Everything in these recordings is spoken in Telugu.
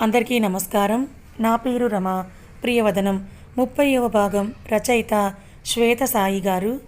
అందరికీ నమస్కారం. నా పేరు రమ. ప్రియవదనం. ముప్పైవ భాగం రచయిత శ్వేత సాయి గారు.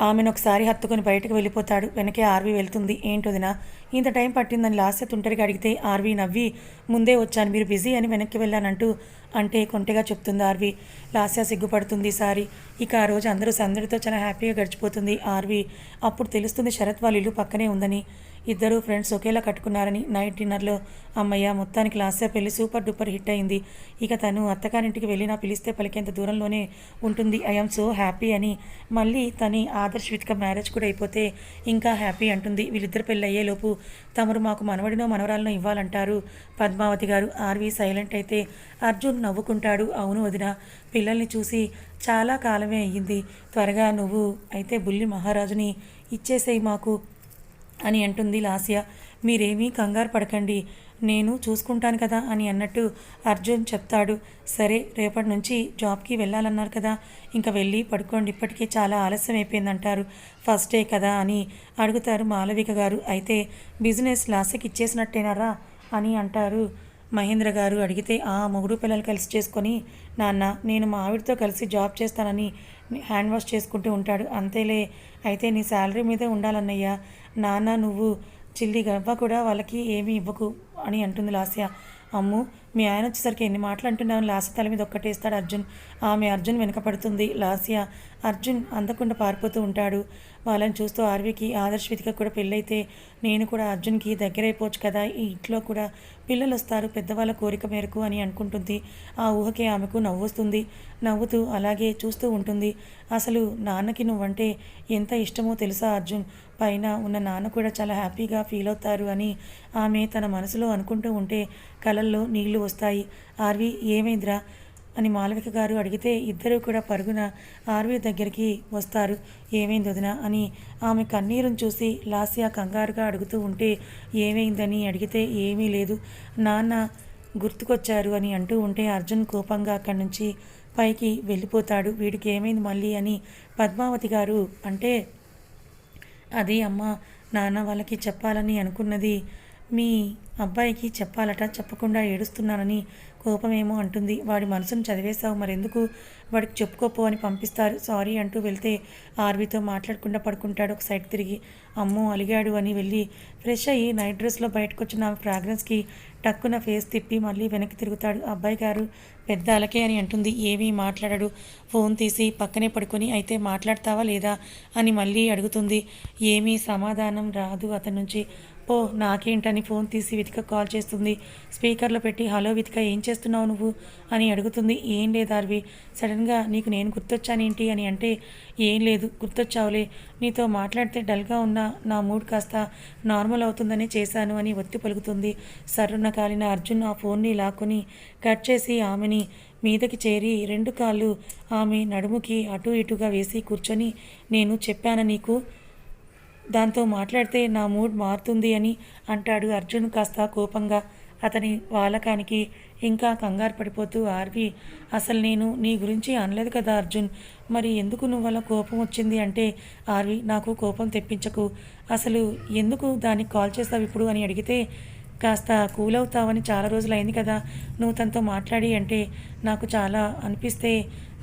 ఆమెను ఒకసారి హత్తుకుని బయటకు వెళ్ళిపోతాడు. వెనకే ఆర్వి వెళ్తుంది. ఏంటోదినా ఇంత టైం పట్టిందని లాస్య తుంటరిగా అడిగితే ఆర్వి నవ్వి ముందే వచ్చాను మీరు బిజీ అని వెనక్కి వెళ్ళానంటూ అంటే కొంటెగా చెప్తుంది ఆర్వి. లాస్య సిగ్గుపడుతుంది సారి. ఇక ఆ రోజు అందరూ సందడితో చాలా హ్యాపీగా గడిచిపోతుంది ఆర్వి. అప్పుడు తెలుస్తుంది శరత్ వాళ్ళ ఇల్లు పక్కనే ఉందని. ఇద్దరు ఫ్రెండ్స్ ఒకేలా కట్టుకున్నారని నైట్ డిన్నర్లో అమ్మయ్య మొత్తానికి లాస్య పెళ్ళి సూపర్ డూపర్ హిట్ అయింది. ఇక తను అత్తగారింటికి వెళ్ళినా పిలిస్తే పలికేంత దూరంలోనే ఉంటుంది. ఐఎమ్ సో హ్యాపీ అని. మళ్ళీ తని ఆదర్శ్ విత్క మ్యారేజ్ కూడా అయిపోతే ఇంకా హ్యాపీ అంటుంది. వీళ్ళిద్దరు పెళ్ళి అయ్యేలోపు తమరు మాకు మనవడినో మనవరాలనో ఇవ్వాలంటారు. పద్మావతి గారు ఆర్వి సైలెంట్ అయితే అర్జున్ నవ్వుకుంటాడు. అవును వదిన పిల్లల్ని చూసి చాలా కాలమే అయ్యింది. త్వరగా నువ్వు అయితే బుల్లి మహారాజుని ఇచ్చేసేయి మాకు అని అంటుంది లాస్య. మీరేమీ కంగారు పడకండి. నేను చూసుకుంటాను కదా అని అన్నట్టు అర్జున్ చెప్తాడు. సరే రేపటి నుంచి జాబ్కి వెళ్ళాలన్నారు కదా. ఇంకా వెళ్ళి పడుకోండి. ఇప్పటికే చాలా ఆలస్యం అయిపోయిందంటారు. ఫస్ట్ డే కదా అని అడుగుతారు మాలవిక గారు. అయితే బిజినెస్ లాస్కి ఇచ్చేసినట్టేనారా అని అంటారు మహేంద్ర గారు. అడిగితే ఆ మొగుడు పిల్లలు కలిసి చేసుకొని నాన్న నేను మా ఆవిడతో కలిసి జాబ్ చేస్తానని హ్యాండ్ వాష్ చేసుకుంటూ ఉంటాడు. అంతేలే అయితే నీ శాలరీ మీదే ఉండాలన్నయ్యా. నాన్న నువ్వు చిల్లి గవ్వ కూడా వాళ్ళకి ఏమీ ఇవ్వకు అని అంటుంది లాస్య. అమ్ము మీ ఆయన వచ్చేసరికి ఎన్ని మాటలు అంటున్నావు? లాస్య తల మీద ఒక్కటేస్తాడు అర్జున్. ఆమె అర్జున్ వెనకపడుతుంది. లాస్య అర్జున్ అందకుండా పారిపోతూ ఉంటాడు. వాళ్ళని చూస్తూ ఆర్వికి ఆదర్శవిధిగా కూడా పెళ్ళైతే నేను కూడా అర్జున్కి దగ్గరైపోవచ్చు కదా? ఈ ఇంట్లో కూడా పిల్లలు వస్తారు. పెద్దవాళ్ళ కోరిక మేరకు అని అనుకుంటుంది. ఆ ఊహకే ఆమెకు నవ్వుస్తుంది నవ్వుతూ అలాగే చూస్తూ ఉంటుంది. అసలు నాన్నకి నువ్వంటే ఎంత ఇష్టమో తెలుసా అర్జున్? పైన ఉన్న నాన్న కూడా చాలా హ్యాపీగా ఫీల్ అవుతారు అని ఆమె తన మనసులో అనుకుంటూ ఉంటే కలల్లో నీళ్ళు వస్తాయి. ఆర్వి ఏమైందిరా? అని మాలవిక గారు అడిగితే ఇద్దరూ కూడా పరుగున ఆర్వి దగ్గరికి వస్తారు. ఏమైంది వదిన? అని ఆమె కన్నీరును చూసి లాస్య కంగారుగా అడుగుతూ ఉంటే ఏమైందని అడిగితే ఏమీ లేదు. నాన్న గుర్తుకొచ్చారు అని అంటూ ఉంటే అర్జున్ కోపంగా అక్కడి నుంచి పైకి వెళ్ళిపోతాడు. వీడికి ఏమైంది మళ్ళీ అని పద్మావతి గారు అంటే అది అమ్మ నాన్న వాళ్ళకి చెప్పాలని అనుకున్నది మీ అబ్బాయికి చెప్పాలట చెప్పకుండా ఏడుస్తున్నానని కోపమేమో అంటుంది. వాడి మనసును చదివేశావు మరెందుకు? వాడికి చెప్పుకోపో అని పంపిస్తారు. సారీ అంటూ వెళ్తే ఆర్వీతో మాట్లాడకుండా పడుకుంటాడు. ఒక సైడ్ తిరిగి అమ్మో అలిగాడు అని వెళ్ళి ఫ్రెష్ అయ్యి నైట్ డ్రెస్లో బయటకు వచ్చిన ఫ్రాగ్రెన్స్కి టక్కున ఫేస్ తిప్పి మళ్ళీ వెనక్కి తిరుగుతాడు. అబ్బాయి గారు పెద్ద అలకే అని అంటుంది. ఏమీ మాట్లాడడు. ఫోన్ తీసి పక్కనే పడుకొని అయితే మాట్లాడతావా లేదా? అని మళ్ళీ అడుగుతుంది. ఏమీ సమాధానం రాదు అతని నుంచి. ఓ నాకేంటని ఫోన్ తీసి వితిక కాల్ చేస్తుంది. స్పీకర్లో పెట్టి హలో వితిక ఏం చేస్తున్నావు నువ్వు? అని అడుగుతుంది. ఏం లేదు ఆర్వి సడన్గా నీకు నేను గుర్తొచ్చానేంటి? అని అంటే ఏం లేదు గుర్తొచ్చావులే. నీతో మాట్లాడితే డల్గా ఉన్న నా మూడ్ కాస్త నార్మల్ అవుతుందని చేశాను అని ఒత్తి పలుకుతుంది. సర్రున్న కాలిన అర్జున్ ఆ ఫోన్ని లాక్కొని కట్ చేసి ఆమెని మీదకి చేరి రెండు కాళ్ళు ఆమె నడుముకి అటు ఇటుగా వేసి కూర్చొని నేను చెప్పాను నీకు? దాంతో మాట్లాడితే నా మూడ్ మారుతుంది అని అంటాడు అర్జున్ కాస్త కోపంగా. అతని వాలకానికి ఇంకా కంగారు పడిపోతూ ఆర్వి అసలు నేను నీ గురించి అనలేదు కదా అర్జున్. మరి ఎందుకు నువ్వలా కోపం వచ్చింది? అంటే ఆర్వి నాకు కోపం తెప్పించకు. అసలు ఎందుకు దానికి కాల్ చేస్తావు ఇప్పుడు? అని అడిగితే కాస్త కూల్ అవుతావని చాలా రోజులు అయింది కదా. నువ్వు తనతో మాట్లాడి అంటే నాకు చాలా అనిపిస్తే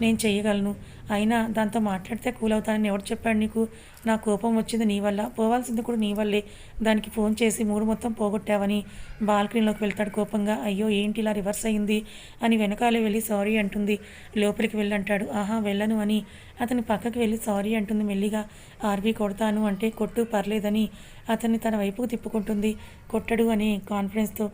నేను చేయగలను. అయినా దాంతో మాట్లాడితే కూల్ అవుతానని ఎవరు చెప్పాడు నీకు? నా కోపం వచ్చింది నీ వల్ల. పోవాల్సింది కూడా నీ వల్లే. దానికి ఫోన్ చేసి మూడు మొత్తం పోగొట్టావని. బాల్కనీలోకి వెళ్తాడు కోపంగా. అయ్యో ఏంటి ఇలా రివర్స్ అయింది? అని వెనకాలే వెళ్ళి సారీ అంటుంది. లోపలికి వెళ్ళంటాడు. ఆహా వెళ్ళను అని. అతని పక్కకి వెళ్ళి సారీ అంటుంది మెల్లిగా. ఆర్వీ కొడతాను అంటే కొట్టు పర్లేదని అతన్ని తన వైపుకు తిప్పుకుంటుంది. కొట్టడు అని కాన్ఫిడెన్స్తో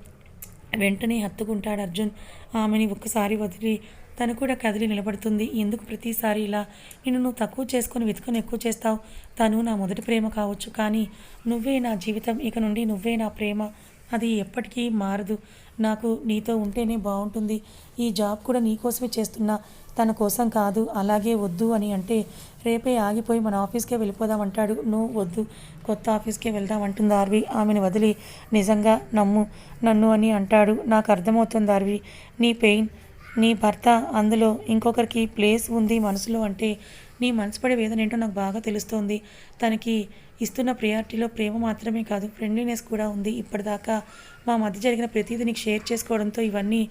వెంటనే హత్తుకుంటాడు అర్జున్. ఆమెని ఒక్కసారి వదిలి తను కూడా కదిలి నిలబడుతుంది. ఎందుకు ప్రతిసారి ఇలా? నిన్ను నువ్వు తక్కువ చేసుకొని వెతుకొని ఎక్కువ చేస్తావు. తను నా మొదటి ప్రేమ కావచ్చు కానీ నువ్వే నా జీవితం. ఇక నుండి నువ్వే నా ప్రేమ. అది ఎప్పటికీ మారదు. నాకు నీతో ఉంటేనే బాగుంటుంది. ఈ జాబ్ కూడా నీకోసమే చేస్తున్నా. తన కోసం కాదు. అలాగే వద్దు అని అంటే రేపే ఆగిపోయి మన ఆఫీస్కే వెళ్ళిపోదామంటాడు నువ్వు వద్దు. కొత్త ఆఫీస్కే వెళ్దాం అంటుంది ఆర్వి. ఆమెను వదిలి. నిజంగా నమ్ము. నన్ను అని అంటాడు. నాకు అర్థమవుతుంది ఆర్వి. నీ పెయిన్ నీ భర్త అందులో ఇంకొకరికి ప్లేస్ ఉంది మనసులో అంటే నీ మనసు పడే వేదన ఏంటో నాకు బాగా తెలుస్తోంది. తనకి ఇస్తున్న ప్రియారిటీలో ప్రేమ మాత్రమే కాదు ఫ్రెండ్లీనెస్ కూడా ఉంది. ఇప్పటిదాకా మా మధ్య జరిగిన ప్రతిదీ నీకు షేర్ చేసుకోవడంతో ఇవన్నీ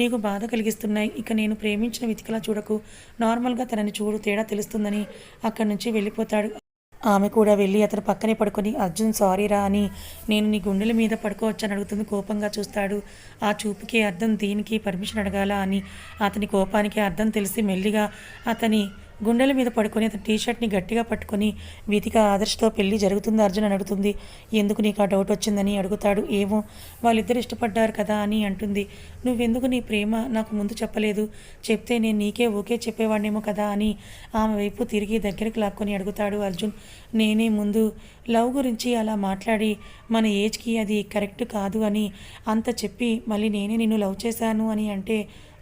నీకు బాధ కలిగిస్తున్నాయి. ఇక నేను ప్రేమించిన వెతికలా చూడకు. నార్మల్గా తనని చూడు తేడా తెలుస్తుందని అక్కడి నుంచి వెళ్ళిపోతాడు. ఆమె కూడా వెళ్ళి అతను పక్కనే పడుకొని అర్జున్ సారీరా అని నేను నీ గుండెల మీద పడుకోవచ్చని అడుగుతుంది. కోపంగా చూస్తాడు. ఆ చూపుకి అర్థం దీనికి పర్మిషన్ అడగాల అని అతని కోపానికి అర్థం తెలిసి మెల్లిగా అతని గుండెల మీద పడుకొని అతని టీషర్ట్ని గట్టిగా పట్టుకొని వీతిక ఆదర్శతో పెళ్ళి జరుగుతుంది? అర్జున్ అని అడుగుతుంది. ఎందుకు నీకు ఆ డౌట్ వచ్చిందని? అడుగుతాడు. ఏమో వాళ్ళిద్దరు ఇష్టపడ్డారు కదా అని అంటుంది. నువ్వెందుకు నీ ప్రేమ నాకు ముందు చెప్పలేదు? చెప్తే నేను నీకే ఓకే చెప్పేవాడినేమో కదా అని ఆమె వైపు తిరిగి దగ్గరికి లాక్కొని అడుగుతాడు అర్జున్. నేనే ముందు లవ్ గురించి అలా మాట్లాడి మన ఏజ్కి అది కరెక్ట్ కాదు అని అంత చెప్పి మళ్ళీ నేనే నిన్ను లవ్ చేశాను అని అంటే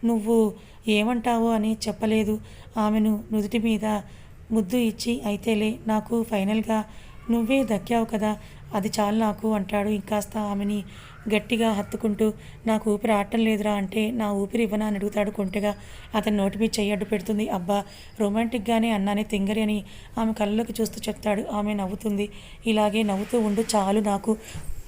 నువ్వు ఏమంటావు అని చెప్పలేదు. ఆమెను నుదుటి మీద ముద్దు ఇచ్చి అయితేలే నాకు ఫైనల్గా నువ్వే దక్కావు కదా అది చాలు నాకు అంటాడు. ఇంకాస్త ఆమెని గట్టిగా హత్తుకుంటూ నాకు ఊపిరి ఆడటం లేదురా అంటే నా ఊపిరి ఇవ్వనా అని అడుగుతాడు కొంటెగా. అతని నోటి మీద చెయ్యడ్డు పెడుతుంది. అబ్బా రొమాంటిక్గానే అన్నానే తింగరి అని ఆమె కళ్ళలోకి చూస్తూ చెప్తాడు. ఆమె నవ్వుతుంది. ఇలాగే నవ్వుతూ ఉండు చాలు నాకు.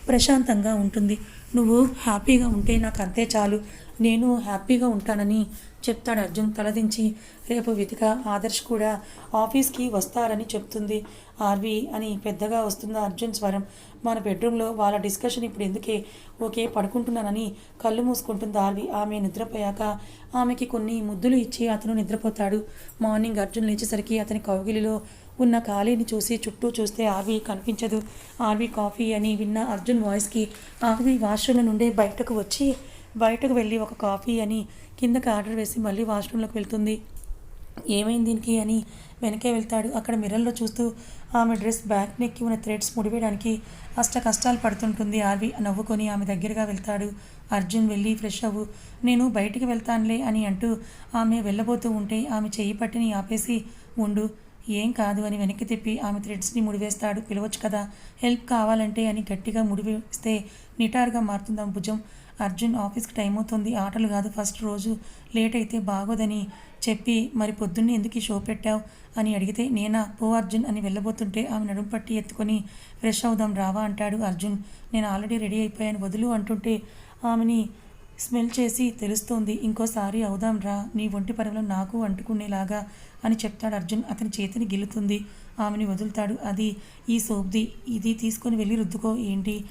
ప్రశాంతంగా ఉంటుంది. నువ్వు హ్యాపీగా ఉంటే నాకు అంతే చాలు. నేను హ్యాపీగా ఉంటానని చెప్తాడు అర్జున్ తలదించి. రేపు విధిక ఆదర్శ్ కూడా ఆఫీస్కి వస్తారని చెప్తుంది. ఆర్వి అని పెద్దగా వస్తుంది అర్జున్ స్వరం. మన బెడ్రూమ్లో వాళ్ళ డిస్కషన్ ఇప్పుడు ఎందుకే? ఓకే పడుకుంటున్నానని కళ్ళు మూసుకుంటుంది ఆర్వి. ఆమె నిద్రపోయాక ఆమెకి కొన్ని ముద్దులు ఇచ్చి అతను నిద్రపోతాడు. మార్నింగ్ అర్జున్ లేచేసరికి అతని కౌగిలిలో ఉన్న ఖాళీని చూసి చుట్టూ చూస్తే ఆర్వీ కనిపించదు. ఆర్వీ కాఫీ అని విన్న అర్జున్ వాయిస్కి ఆర్వీ వాష్రూమ్ నుండి బయటకు వచ్చి బయటకు వెళ్ళి ఒక కాఫీ అని కిందకి ఆర్డర్ వేసి మళ్ళీ వాష్రూమ్లోకి వెళ్తుంది. ఏమైంది దీనికి అని వెనకే వెళ్తాడు. అక్కడ మిర్రర్లో చూస్తూ ఆమె డ్రెస్ బ్యాక్ నెక్కి ఉన్న థ్రెడ్స్ ముడివేయడానికి అష్ట కష్టాలు పడుతుంటుంది ఆర్వి. నవ్వుకొని ఆమె దగ్గరగా వెళ్తాడు. అర్జున్ వెళ్ళి ఫ్రెష్ అవ్వు. నేను బయటికి వెళ్తానులే అని అంటూ ఆమె వెళ్ళబోతూ ఉంటే ఆమె చెయ్యి పట్టిని ఆపేసి ఉండు ఏం కాదు అని వెనక్కి తిప్పి ఆమె థ్రెడ్స్ని ముడివేస్తాడు. పిలవచ్చు కదా హెల్ప్ కావాలంటే అని గట్టిగా ముడివేస్తే నిటారుగా మారుతుంది ఆమె భుజం. అర్జున్ ఆఫీస్కి టైం అవుతుంది. ఆటలు కాదు ఫస్ట్ రోజు లేట్ అయితే బాగోదని చెప్పి మరి పొద్దున్నే ఎందుకు ఈ షో పెట్టావు అని అడిగితే నేనా? పో అర్జున్ అని వెళ్ళబోతుంటే ఆమె నడుము పట్టి ఎత్తుకొని ఫ్రెష్ అవుదాం రావా అంటాడు అర్జున్. నేను ఆల్రెడీ రెడీ అయిపోయాను వదులు అంటుంటే ఆమెని స్మెల్ చేసి తెలుస్తోంది. ఇంకోసారి అవుదాం రా నీ ఒంటి పరవలో నాకు అంటుకునేలాగా అని చెప్తాడు అర్జున్. అతని చేతిని గెలుతుంది ఆమెని వదులుతాడు. అది ఈ సోప్ది ఇది తీసుకొని వెళ్ళి రుద్దుకో ఏంటి?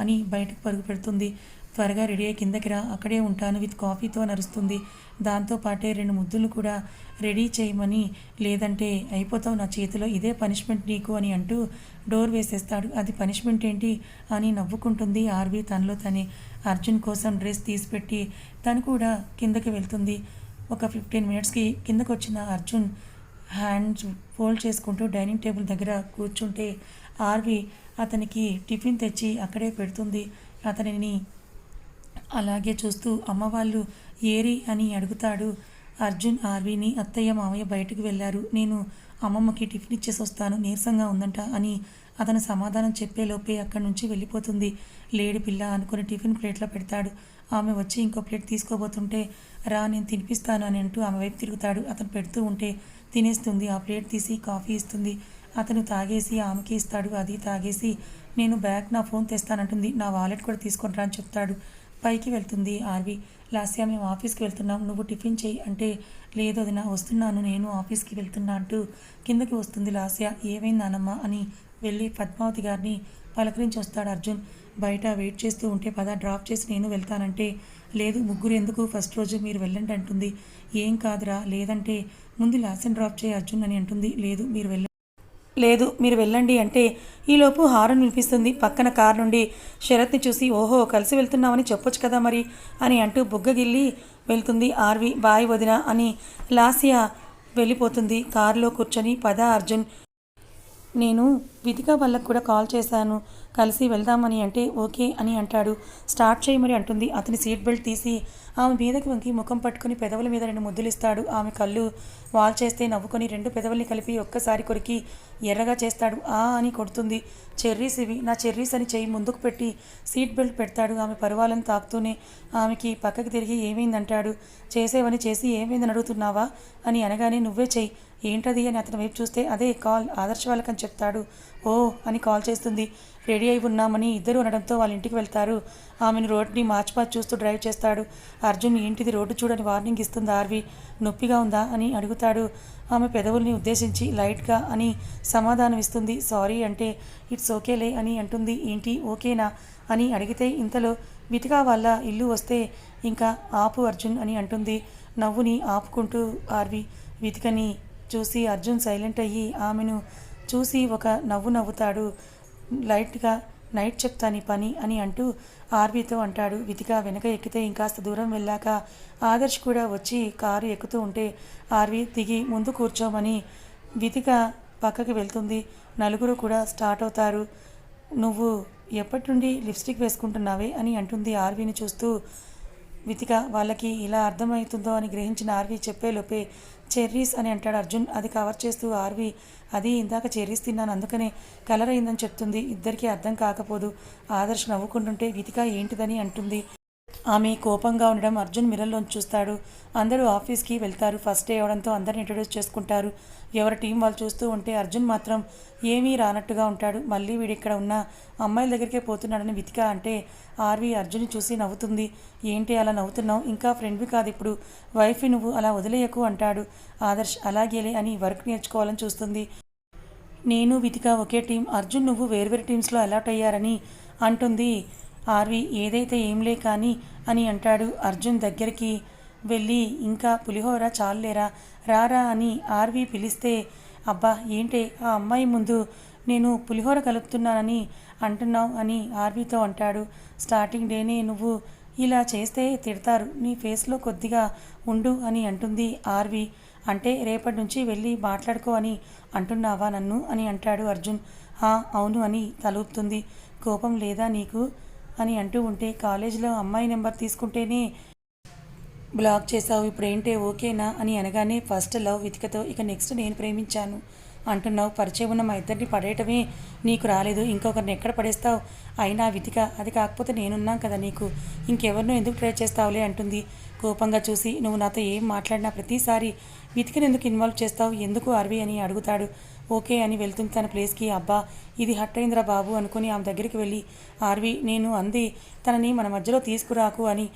అని బయటకు పరుగు పెడుతుంది. త్వరగా రెడీ అయ్యి కిందకి రా. అక్కడే ఉంటాను విత్ కాఫీతో నరుస్తుంది. దాంతో పాటే రెండు ముద్దులు కూడా రెడీ చేయమని లేదంటే అయిపోతావు నా చేతిలో. ఇదే పనిష్మెంట్ నీకు అని అంటూ డోర్ వేసేస్తాడు. అది పనిష్మెంట్ ఏంటి? అని నవ్వుకుంటుంది ఆర్వి తనలో తనే. అర్జున్ కోసం డ్రెస్ తీసిపెట్టి తను కూడా కిందకి వెళ్తుంది. ఒక ఫిఫ్టీన్ మినిట్స్కి కిందకు వచ్చిన అర్జున్ హ్యాండ్స్ ఫోల్డ్ చేసుకుంటూ డైనింగ్ టేబుల్ దగ్గర కూర్చుంటే ఆర్వి అతనికి టిఫిన్ తెచ్చి అక్కడే పెడుతుంది. అతనిని అలాగే చూస్తూ అమ్మవాళ్ళు ఏరి అని అడుగుతాడు. అర్జున్ ఆర్విని అత్తయ్య మామయ్య బయటకు వెళ్ళారు. నేను అమ్మమ్మకి టిఫిన్ ఇచ్చేసి వస్తాను నీరసంగా ఉందంట అని అతను సమాధానం చెప్పేలోపే అక్కడి నుంచి వెళ్ళిపోతుంది. లేడి పిల్ల అనుకుని టిఫిన్ ప్లేట్లో పెడతాడు. ఆమె వచ్చి ఇంకో ప్లేట్ తీసుకోబోతుంటే రా నేను తినిపిస్తాను అని అంటూ ఆమె వైపు తిరుగుతాడు. అతను పెడుతూ ఉంటే తినేస్తుంది. ఆ ప్లేట్ తీసి కాఫీ ఇస్తుంది. అతను తాగేసి ఆమెకి ఇస్తాడు. అది తాగేసి నేను బ్యాగ్ నా ఫోన్ తెస్తానంటుంది. నా వాలెట్ కూడా తీసుకుంటా అని చెప్తాడు. పైకి వెళ్తుంది ఆర్వి. లాస్యా మేము ఆఫీస్కి వెళ్తున్నాం. నువ్వు టిఫిన్ చేయి అంటే లేదు అది నా వస్తున్నాను. నేను ఆఫీస్కి వెళ్తున్నా అంటూ కిందకి వస్తుంది లాస్యా. ఏమైంది నానమ్మ అని వెళ్ళి పద్మావతి గారిని పలకరించి వస్తాడు అర్జున్. బయట వెయిట్ చేస్తూ ఉంటే పద డ్రాప్ చేసి నేను వెళ్తానంటే లేదు ముగ్గురు ఎందుకు ఫస్ట్ రోజు మీరు వెళ్ళండి అంటుంది. ఏం కాదురా లేదంటే ముందు లాసన్ డ్రాప్ చేయి అర్జున్ అని అంటుంది. లేదు మీరు వెళ్ళ లేదు మీరు వెళ్ళండి అంటే ఈలోపు హారన్ వినిపిస్తుంది. పక్కన కార్ నుండి శరత్ని చూసి ఓహో కలిసి వెళ్తున్నామని చెప్పొచ్చు కదా మరి అని అంటూ బుగ్గగిల్లి వెళ్తుంది ఆర్వి. బాయ్ వదిన అని లాసియా వెళ్ళిపోతుంది. కారులో కూర్చొని పద అర్జున్ నేను విధిక వాళ్ళకు కూడా కాల్ చేశాను. కలిసి వెళ్దామని అంటే ఓకే అని అంటాడు. స్టార్ట్ చేయమని అంటుంది. అతని సీట్ బెల్ట్ తీసి ఆమె మీదకి వంకి ముఖం పట్టుకుని పెదవుల మీద రెండు ముద్దులిస్తాడు. ఆమె కళ్ళు వాల్ చేస్తే నవ్వుకొని రెండు పెదవుల్ని కలిపి ఒక్కసారి కొరికి ఎర్రగా చేస్తాడు. ఆ అని కొడుతుంది. చెర్రీస్ ఇవి. నా చెర్రీస్ అని చెయ్యి ముందుకు పెట్టి సీట్ బెల్ట్ పెడతాడు. ఆమె పరువాలను తాకుతూనే ఆమెకి పక్కకి తిరిగి ఏమైందంటాడు. చేసేవని చేసి ఏమైందని అడుగుతున్నావా? అని అనగానే నువ్వే చెయ్యి. ఏంటది? అని అతని వైపు చూస్తే అదే కాల్ ఆదర్శ వాళ్ళకని చెప్తాడు. ఓ అని కాల్ చేస్తుంది. రెడీ అయి ఉన్నామని ఇద్దరు అనడంతో వాళ్ళ ఇంటికి వెళ్తారు. ఆమెను రోడ్ని మార్చిపాచి చూస్తూ డ్రైవ్ చేస్తాడు. అర్జున్ ఏంటిది రోడ్డు చూడని వార్నింగ్ ఇస్తుంది ఆర్వి. నొప్పిగా ఉందా? అని అడుగుతాడు. ఆమె పెదవుల్ని ఉద్దేశించి లైట్గా అని సమాధానం ఇస్తుంది. సారీ అంటే ఇట్స్ ఓకేలే అని అంటుంది. ఏంటి? ఓకేనా? అని అడిగితే ఇంతలో వితికా వాళ్ళ ఇల్లు వస్తే ఇంకా ఆపు అర్జున్ అని అంటుంది. నవ్వుని ఆపుకుంటూ ఆర్వి వితికని చూసి అర్జున్ సైలెంట్ అయ్యి ఆమెను చూసి ఒక నవ్వు నవ్వుతాడు. లైట్గా నైట్ చెప్తాను ఈ పని అని అంటూ ఆర్వీతో అంటాడు. వితిక వెనక ఎక్కితే ఇంకాస్త దూరం వెళ్ళాక ఆదర్శ్ కూడా వచ్చి కారు ఎక్కుతూ ఉంటే ఆర్వి దిగి ముందు కూర్చోమని వితిక పక్కకి వెళ్తుంది. నలుగురు కూడా స్టార్ట్ అవుతారు. నువ్వు ఎప్పటి నుండి లిప్స్టిక్ వేసుకుంటున్నావే అని అంటుంది ఆర్వీని చూస్తూ. వితిక వాళ్ళకి ఇలా అర్థమవుతుందో అని గ్రహించిన ఆర్వి చెప్పేలోపే చెర్రీస్ అని అంటాడు అర్జున్. అది కవర్ చేస్తూ ఆర్వి అది ఇందాక చెర్రీస్ తిన్నాను అందుకనే కలర్ అయిందని చెప్తుంది. ఇద్దరికీ అర్థం కాకపోదు. ఆదర్శ్ నవ్వుకుంటుంటే వితిక ఏంటిదని? అంటుంది. ఆమె కోపంగా ఉండడం అర్జున్ మిర్రర్లోంచి చూస్తాడు. అందరూ ఆఫీస్కి వెళ్తారు. ఫస్ట్ డే అవడంతో అందరిని ఇంట్రడ్యూస్ చేసుకుంటారు. ఎవరి టీం వాళ్ళు చూస్తూ ఉంటే అర్జున్ మాత్రం ఏమీ రానట్టుగా ఉంటాడు. మళ్ళీ వీడు ఇక్కడ ఉన్న అమ్మాయిల దగ్గరికే పోతున్నాడని వితిక అంటే ఆర్వి అర్జున్ చూసి నవ్వుతుంది. ఏంటి అలా నవ్వుతున్నావు? ఇంకా ఫ్రెండ్వి కాదు ఇప్పుడు. వైఫ్ నువ్వు అలా వదిలేయకు అంటాడు. ఆదర్శ్ అలాగేలే అని వర్క్ నేర్చుకోవాలని చూస్తుంది. నేను వితిక ఒకే టీం. అర్జున్ నువ్వు వేర్వేరు టీమ్స్లో అలాట్ అయ్యారని అంటుంది. ఆర్వి ఏదైతే ఏంలే కానీ అని అంటాడు అర్జున్ దగ్గరికి. వెళ్ళి ఇంకా పులిహోర చాలులేరా? రారా అని ఆర్వి పిలిస్తే అబ్బా ఏంటే ఆ అమ్మాయి ముందు నేను పులిహోర కలుపుతున్నానని అంటున్నావు అని ఆర్వీతో అంటాడు. స్టార్టింగ్ డేనే నువ్వు ఇలా చేస్తే తిడతారు. నీ ఫేస్లో కొద్దిగా ఉండు అని అంటుంది ఆర్వి. అంటే రేపటి నుంచి వెళ్ళి మాట్లాడుకో అని అంటున్నావా నన్ను? అని అంటాడు అర్జున్. అవును అని తలూపుతుంది. కోపం లేదా నీకు? అని అంటూ ఉంటే కాలేజీలో అమ్మాయి నెంబర్ తీసుకుంటేనే బ్లాక్ చేసావు ఇప్పుడేంటే ఓకేనా అని అనగానే ఫస్ట్ లవ్ వితికతో ఇక నెక్స్ట్ నేను ప్రేమించాను. అంటున్నావు పరిచయం ఉన్న మా ఇద్దరిని పడేయటమే నీకు రాలేదు ఇంకొకరిని ఎక్కడ పడేస్తావు? అయినా వితిక అది కాకపోతే నేనున్నాం కదా నీకు. ఇంకెవరినో ఎందుకు ట్రై చేస్తావులే అంటుంది. కోపంగా చూసి నువ్వు నాతో ఏం మాట్లాడినా ప్రతిసారి వితికను ఎందుకు ఇన్వాల్వ్ చేస్తావు? ఎందుకు అరవి అని అడుగుతాడు. ఓకే అని వెళ్తుంది తన ప్లేస్కి. అబ్బా ఇది హట్టేంద్ర బాబు అనుకుని ఆమె దగ్గరికి వెళ్ళి ఆర్వి నేను అంది తనని మన మధ్యలో తీసుకురాకు అని.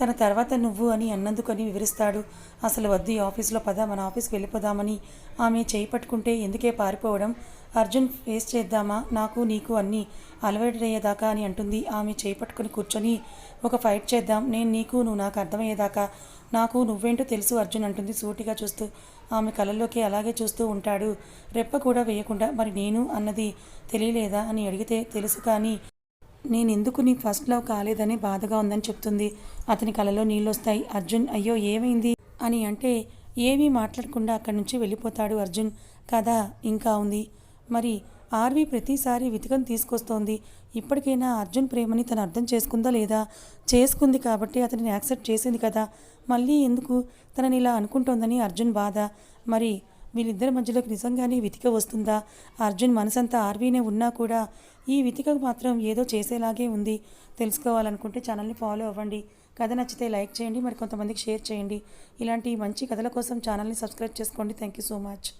తన తర్వాత నువ్వు అని అన్నందుకని వివరిస్తాడు. అసలు వద్దు ఈ ఆఫీస్లో పద మన ఆఫీస్కి వెళ్ళిపోదామని. ఆమె చేయి పట్టుకుంటే ఎందుకే పారిపోవడం? అర్జున్ ఫేస్ చేద్దామా? నాకు నీకు అన్నీ అలవాటు అయ్యేదాకా అని అంటుంది. ఆమె చేయి పట్టుకుని కూర్చొని ఒక ఫైట్ చేద్దాం. నేను నీకు నువ్వు నాకు అర్థమయ్యేదాకా. నాకు నువ్వేంటో తెలుసు అర్జున్ అంటుంది సూటిగా చూస్తూ. ఆమె కళ్ళల్లోకి అలాగే చూస్తూ ఉంటాడు. రెప్ప కూడా వేయకుండా మరి నేను అన్నది తెలియలేదా అని అడిగితే తెలుసు కానీ నేను ఎందుకు నీ ఫస్ట్ లవ్ కాలేదని బాధగా ఉందని చెప్తుంది. అతని కలలో నీళ్ళొస్తాయి. అర్జున్ అయ్యో ఏమైంది? అని అంటే ఏమీ మాట్లాడకుండా అక్కడి నుంచి వెళ్ళిపోతాడు అర్జున్. కథ ఇంకా ఉంది. మరి ఆర్వి ప్రతిసారి వితకం తీసుకొస్తోంది. ఇప్పటికైనా అర్జున్ ప్రేమని తను అర్థం చేసుకుందా లేదా? చేసుకుంది కాబట్టి అతనిని యాక్సెప్ట్ చేసింది కదా. మళ్ళీ ఎందుకు తనని ఇలా అనుకుంటోందని అర్జున్ బాధ. మరి వీళ్ళిద్దరి మధ్యలోకి నిజంగానే వితిక వస్తుందా? అర్జున్ మనసంతా ఆర్వీనే ఉన్నా కూడా ఈ వితికకు మాత్రం ఏదో చేసేలాగే ఉంది. తెలుసుకోవాలనుకుంటే ఛానల్ని ఫాలో అవ్వండి. కథ నచ్చితే లైక్ చేయండి మరి కొంతమందికి షేర్ చేయండి. ఇలాంటి మంచి కథల కోసం ఛానల్ని సబ్స్క్రైబ్ చేసుకోండి. Thank you so much.